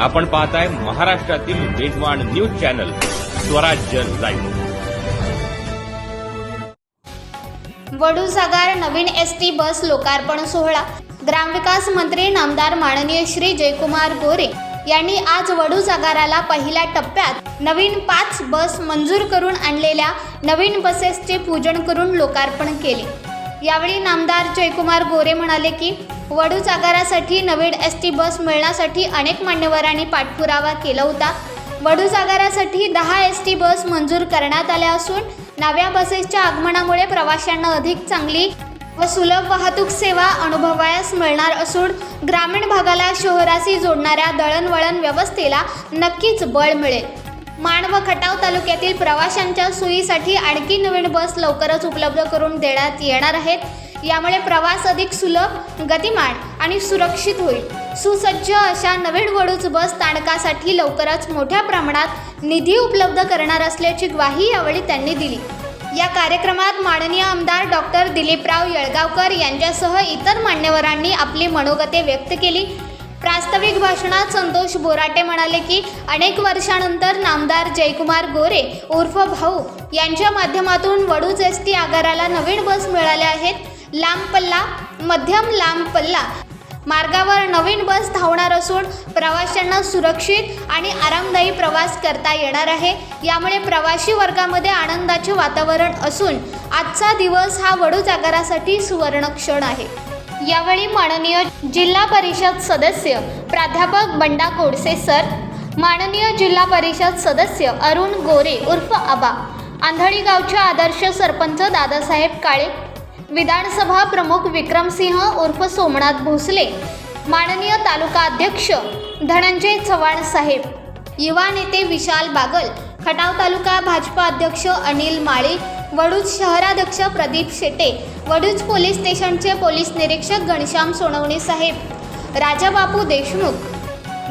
आपण पाहताय महाराष्ट्रातील वेगवान न्यूज चॅनल स्वराज्य लाईव्ह. वडूसागार नवीन एस टी बस लोकार्पण सोहळा. ग्रामविकास मंत्री नामदार माननीय श्री जयकुमार गोरे यांनी आज वडूसागाराला पहिल्या टप्प्यात नवीन पाच बस मंजूर करून आणलेल्या नवीन बसेसचे पूजन करून लोकार्पण केले. यावेळी नामदार जयकुमार गोरे म्हणाले की वडूजागारासाठी नवीन एस टी बस मिळण्यासाठी अनेक मान्यवरांनी पाठपुरावा केला होता. वडूजागारासाठी दहा एस टी बस मंजूर करण्यात आल्या असून नव्या बसेसच्या आगमनामुळे प्रवाशांना अधिक चांगली व सुलभ वाहतूक सेवा अनुभवायास मिळणार असून ग्रामीण भागाला शहराशी जोडणाऱ्या दळणवळण व्यवस्थेला नक्कीच बळ मिळेल. माण व खटाव तालुक्यातील प्रवाशांच्या सोयीसाठी आणखी नवीन बस लवकरच उपलब्ध करून देण्यात येणार आहेत. यामुळे प्रवास अधिक सुलभ गतिमान आणि सुरक्षित होईल. सुसज्ज अशा नवीन वडूज बस स्थानकासाठी लवकरच मोठ्या प्रमाणात निधी उपलब्ध करणार असल्याची ग्वाही यावेळी त्यांनी दिली. या कार्यक्रमात माननीय आमदार डॉक्टर दिलीपराव येळगावकर यांच्यासह इतर मान्यवरांनी आपली मनोगते व्यक्त केली. प्रास्ताविक भाषणात संतोष बोराटे म्हणाले की अनेक वर्षानंतर नामदार जयकुमार गोरे उर्फ भाऊ यांच्या माध्यमातून वडूज एस टी आगाराला नवीन बस मिळाल्या आहेत. लांब पल्ला मध्यम लांब पल्ला मार्गावर नवीन बस धावणार असून प्रवाशांना सुरक्षित आणि आरामदायी प्रवास करता येणार आहे. यामुळे प्रवासी वर्गामध्ये आनंदाचे वातावरण असून आजचा दिवस हा वडूज आगारासाठी सुवर्ण क्षण आहे. यावेळी माननीय जिल्हा परिषद सदस्य प्राध्यापक बंडा कोडसे सर माननीय जिल्हा परिषद सदस्य अरुण गोरे उर्फ आबा आंधळी गावचे आदर्श सरपंच दादासाहेब काळे विधानसभा प्रमुख विक्रमसिंह उर्फ सोमनाथ भोसले माननीय तालुका अध्यक्ष धनंजय चव्हाण साहेब युवा नेते विशाल बागल खटाव तालुका भाजपा अध्यक्ष अनिल माळी वडूज शहराध्यक्ष प्रदीप शेटे वडूज पोलीस स्टेशनचे पोलीस निरीक्षक घनश्याम सोनवणे साहेब राजाबापू देशमुख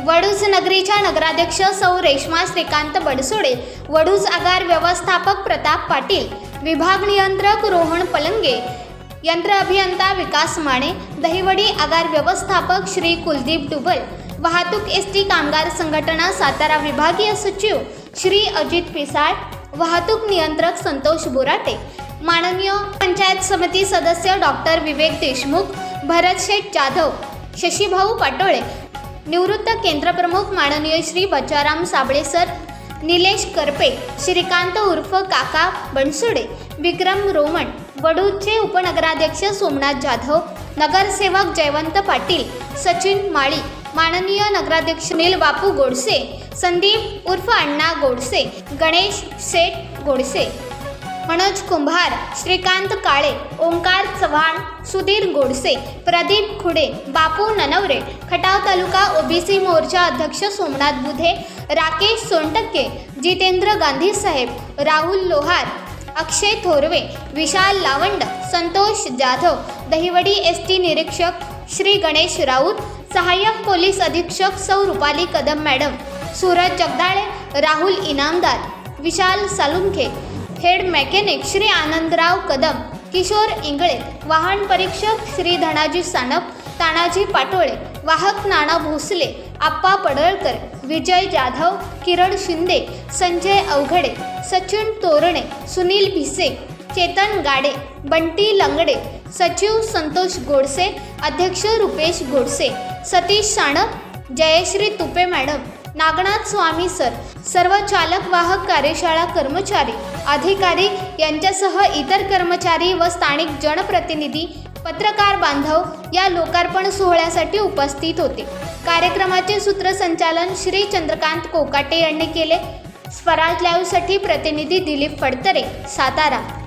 वडूज नगरीच्या नगराध्यक्ष सौ रेश्मा श्रीकांत बडसोडे वडूज आगार व्यवस्थापक प्रताप पाटील विभाग नियंत्रक रोहन पलंगे यंत्र अभियंता विकास माने दहिवडी आगार व्यवस्थापक श्री कुलदीप डुबल वाहतूक एस टी कामगार संघटना सातारा विभागीय सचिव श्री अजित पिसाळ वाहतूक नियंत्रक संतोष बोराटे माननीय पंचायत समिती सदस्य डॉक्टर विवेक देशमुख भरत शेठ जाधव शशीभाऊ पाटोळे निवृत्त केंद्रप्रमुख माननीय श्री बचाराम साबळे सर निलेश करपे श्रीकांत उर्फ काका बनसुडे विक्रम रोमण वडूजचे उपनगराध्यक्ष सोमनाथ जाधव नगरसेवक जयवंत पाटील सचिन माळी माननीय नगराध्यक्ष नील बापू गोडसे संदीप उर्फ अण्णा गोडसे गणेश शेठ गोडसे मनोज कुंभार श्रीकांत काळे ओंकार चव्हाण सुधीर गोडसे प्रदीप खुडे बापू ननवरे खटाव तालुका ओबीसी मोर्चा अध्यक्ष सोमनाथ बुधे राकेश सोनटक्के जितेंद्र गांधी साहेब राहुल लोहार अक्षय थोरवे विशाल लावंड संतोष जाधव दहिवडी एस टी निरीक्षक श्री गणेश राऊत सहाय्यक पोलीस अधीक्षक सौ Rupali Kadam madam Suraj Jagdale Rahul Inamdar Vishal Salunkhe head mechanic Shri Anandrao Kadam Kishor Ingale वाहन परीक्षक श्री धनाजी सानप तानाजी पाटोळे वाहक नाना भोसले आप्पा पडळकर विजय जाधव किरण शिंदे संजय अवघडे सचिन तोरणे सुनील भिसे चेतन गाडे बंटी लंगडे सचिव संतोष गोडसे अध्यक्ष रुपेश गोडसे सतीश साणप जयश्री तुपे मॅडम नागनाथ स्वामी सर सर्व चालक वाहक कार्यशाळा कर्मचारी अधिकारी यांच्यासह इतर कर्मचारी व स्थानिक जनप्रतिनिधी पत्रकार बांधव या लोकार्पण सोहळ्यासाठी उपस्थित होते. कार्यक्रमाचे सूत्रसंचालन श्री चंद्रकांत कोकाटे यांनी केले. स्वराज लाईव्हसाठी प्रतिनिधी दिलीप फडतरे सातारा.